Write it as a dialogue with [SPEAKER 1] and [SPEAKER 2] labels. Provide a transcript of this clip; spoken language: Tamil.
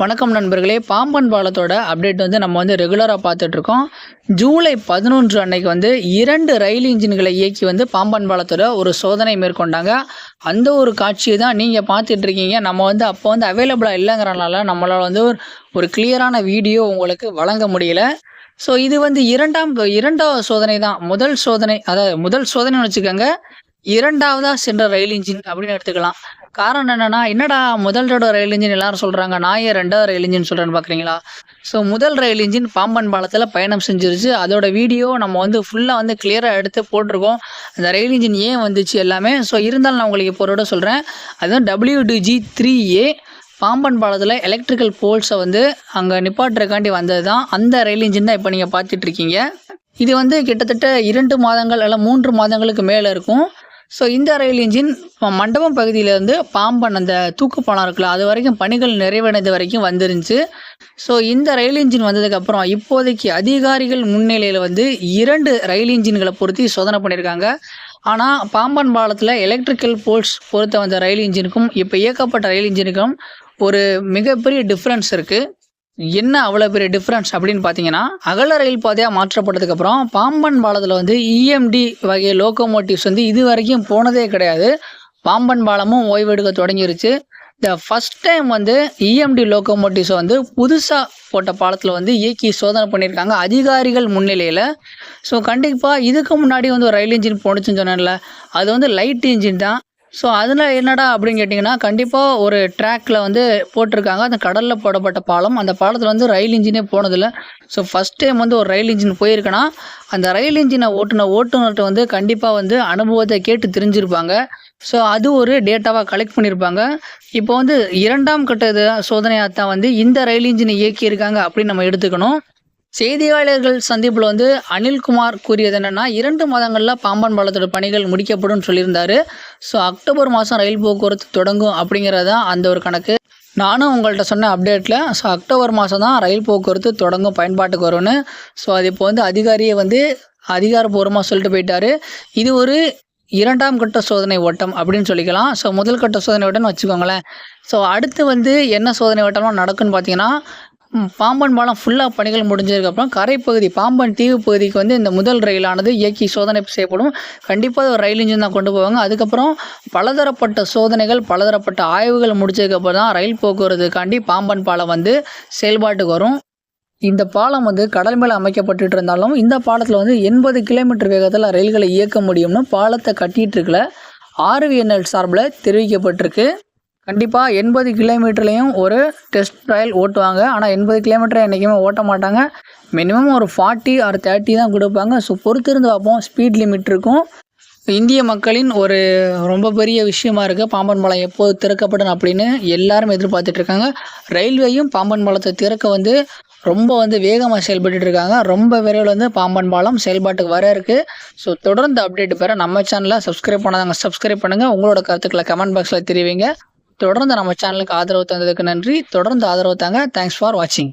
[SPEAKER 1] வணக்கம் நண்பர்களே. பாம்பன் பாலத்தோட அப்டேட் வந்து நம்ம வந்து ரெகுலராக பார்த்துட்ருக்கோம். ஜூலை பதினொன்று அன்னைக்கு வந்து இரண்டு ரயில் இன்ஜின்களை இயக்கி வந்து பாம்பன் பாலத்தோட ஒரு சோதனை மேற்கொண்டாங்க. அந்த ஒரு காட்சியை தான் நீங்கள் பார்த்துட்ருக்கீங்க. நம்ம வந்து அப்போ வந்து அவைலபிளாக இல்லைங்கிறனால நம்மளால் வந்து ஒரு ஒரு கிளியரான வீடியோ உங்களுக்கு வழங்க முடியல. ஸோ இது வந்து இரண்டாம் இரண்டாவது சோதனை தான். முதல் சோதனை அதாவது முதல் சோதனைன்னு வச்சுக்கோங்க. இரண்டாவதாக சென்ற ரயில் இன்ஜின் அப்படின்னு எடுத்துக்கலாம். காரணம் என்னன்னா என்னடா முதல் தடவை ரயில் இன்ஜின் எல்லாரும் சொல்கிறாங்க நான் ஏன் ரெண்டாவது ரயில் இன்ஜின் சொல்கிறேன்னு பார்க்குறீங்களா ஸோ முதல் ரயில் இன்ஜின் பாம்பன் பாலத்தில் பயணம் செஞ்சிருச்சு. அதோட வீடியோ நம்ம வந்து ஃபுல்லாக வந்து கிளியராக எடுத்து போட்டிருக்கோம். அந்த ரயில் இன்ஜின் ஏன் வந்துச்சு எல்லாமே? ஸோ இருந்தாலும் நான் உங்களுக்கு இப்போ சொல்கிறேன் அதுவும் டபிள்யூடிஜி த்ரீ ஏ பாம்பன் பாலத்தில் எலக்ட்ரிக்கல் போல்ஸை வந்து அங்கே நிப்பாட்டுறக்காண்டி வந்தது தான் அந்த ரயில் இன்ஜின் தான் இப்போ நீங்கள் பார்த்துட்ருக்கீங்க இது வந்து கிட்டத்தட்ட இரண்டு மாதங்கள் அல்ல மூன்று மாதங்களுக்கு மேலே இருக்கும். ஸோ இந்த ரயில் இன்ஜின் மண்டபம் பகுதியிலேருந்து பாம்பன் அந்த தூக்குப்பாலம் இருக்குல்ல அது வரைக்கும் பணிகள் நிறைவடைந்த வரைக்கும் வந்துருந்துச்சு. ஸோ இந்த ரயில் இன்ஜின் வந்ததுக்கப்புறம் இப்போதைக்கு அதிகாரிகள் முன்னிலையில் வந்து இரண்டு ரயில் இன்ஜின்களை பொருத்தி சோதனை பண்ணியிருக்காங்க. ஆனால் பாம்பன் பாலத்தில் எலக்ட்ரிக்கல் போல்ஸ் பொறுத்த வந்த ரயில் இன்ஜினுக்கும் இப்போ இயக்கப்பட்ட ரயில் இன்ஜினுக்கும் ஒரு மிகப்பெரிய டிஃப்ரென்ஸ் இருக்குது என்ன அவ்வளோ பெரிய டிஃப்ரென்ஸ் அப்படின்னு பார்த்தீங்கன்னா அகல ரயில் பாதையாக மாற்றப்பட்டதுக்கப்புறம் பாம்பன் பாலத்தில் வந்து இஎம்டி வகை லோக்கோமோட்டிவ்ஸ் வந்து இது வரைக்கும் போனதே கிடையாது. பாம்பன் பாலமும் ஓய்வெடுக்க தொடங்கிருச்சு. த ஃபஸ்ட் டைம் வந்து இஎம்டி லோக்கோமோட்டிவ்ஸை வந்து புதுசாக போட்ட பாலத்தில் வந்து இயக்கி சோதனை பண்ணியிருக்காங்க அதிகாரிகள் முன்னிலையில். ஸோ கண்டிப்பாக இதுக்கு முன்னாடி வந்து ஒரு ரயில் இன்ஜின் போணுச்சுன்னு சொன்னேன்ல அது வந்து லைட் இன்ஜின் தான். ஸோ அதில் என்னடா அப்படின்னு கேட்டிங்கன்னா கண்டிப்பாக ஒரு ட்ராக்கில் வந்து போட்டிருக்காங்க. அந்த கடலில் போடப்பட்ட பாலம். அந்த பாலத்தில் வந்து ரயில் இன்ஜினே போனதில்லை. ஸோ ஃபஸ்ட் டைம் வந்து ஒரு ரயில் இன்ஜின் போயிருக்குன்னா அந்த ரயில் இன்ஜினை ஓட்டுன ஓட்டுநர்கிட்ட வந்து கண்டிப்பாக வந்து அனுபவத்தை கேட்டு தெரிஞ்சிருப்பாங்க. ஸோ அது ஒரு டேட்டாவாக கலெக்ட் பண்ணியிருப்பாங்க இப்போ வந்து இரண்டாம் கட்ட சோதனையாக தான் வந்து இந்த ரயில் இன்ஜினை இயக்கியிருக்காங்க அப்படின்னு நம்ம எடுத்துக்கணும். செய்தியாளர்கள் சந்திப்பில் வந்து அனில்குமார் கூறியது என்னென்னா இரண்டு மாதங்களில் பாம்பன் பாலத்தோட பணிகள் முடிக்கப்படும் சொல்லியிருந்தாரு. ஸோ அக்டோபர் மாதம் ரயில் போக்குவரத்து தொடங்கும் அப்படிங்கிறது தான் அந்த ஒரு கணக்கு. நானும் உங்கள்கிட்ட சொன்ன அப்டேட்டில் ஸோ அக்டோபர் மாதம் தான் ரயில் போக்குவரத்து தொடங்கும் பயன்பாட்டுக்கு வரும்னு. ஸோ அது இப்போ வந்து அதிகாரியை வந்து அதிகாரப்பூர்வமாக சொல்லிட்டு போயிட்டாரு. இது ஒரு இரண்டாம் கட்ட சோதனை ஓட்டம் அப்படின்னு சொல்லிக்கலாம். ஸோ முதல் கட்ட சோதனை ஓட்டம்னு வச்சுக்கோங்களேன். ஸோ அடுத்து வந்து என்ன சோதனை ஓட்டம்லாம் நடக்குன்னு பார்த்தீங்கன்னா பாம்பன் பாலம் ஃபுல்லாக பணிகள் முடிஞ்சதுக்கப்புறம் கரைப்பகுதி பாம்பன் தீவு பகுதிக்கு வந்து இந்த முதல் ரயிலானது இயக்கி சோதனை செய்யப்படும். கண்டிப்பாக ஒரு ரயில் இன்ஜின் தான் கொண்டு போவாங்க. அதுக்கப்புறம் பலதரப்பட்ட சோதனைகள் பலதரப்பட்ட ஆய்வுகள் முடிச்சதுக்கப்புறம் தான் ரயில் போக்குவரத்துக்காண்டி பாம்பன் பாலம் வந்து செயல்பாட்டுக்கு வரும். இந்த பாலம் வந்து கடல் மேலே அமைக்கப்பட்டு இருந்தாலும் இந்த பாலத்தில் வந்து எண்பது கிலோமீட்டர் வேகத்தில் ரயில்களை இயக்க முடியும்னு பாலத்தை கட்டிகிட்டு இருக்கல. ஆர்விஎன்எல் சார்பில் தெரிவிக்கப்பட்டிருக்கு. கண்டிப்பாக எண்பது கிலோமீட்டர்லேயும் ஒரு டெஸ்ட் ட்ரையல் ஓட்டுவாங்க. ஆனால் எண்பது கிலோமீட்டர் என்றைக்குமே ஓட்ட மாட்டாங்க. மினிமம் ஒரு ஃபார்ட்டி ஆர் தேர்ட்டி தான் கொடுப்பாங்க. ஸோ பொறுத்திருந்து பார்ப்போம். ஸ்பீட் லிமிட் இருக்கும். இந்திய மக்களின் ஒரு ரொம்ப பெரிய விஷயமா இருக்குது பாம்பன் பாலம் எப்போது திறக்கப்படும் அப்படின்னு எல்லாரும் எதிர்பார்த்துட்டு இருக்காங்க. ரயில்வேயும் பாம்பன் பாலத்தை திறக்க வந்து ரொம்ப வந்து வேகமாக செயல்பட்டு இருக்காங்க. ரொம்ப விரைவில் வந்து பாம்பன் பாலம் செயல்பாட்டுக்கு வர இருக்குது ஸோ தொடர்ந்து அப்டேட் பெற நம்ம சேனலை சப்ஸ்கிரைப் பண்ணாதாங்க சப்ஸ்கிரைப் பண்ணுங்கள் உங்களோட கருத்துக்களை கமெண்ட் பாக்ஸில் தெரிவிங்க. தொடர்ந்து நம்ம சேனலுக்கு ஆதரவு தந்ததுக்கு நன்றி. தொடர்ந்து ஆதரவு தாங்க. தேங்க்ஸ் ஃபார் வாட்சிங்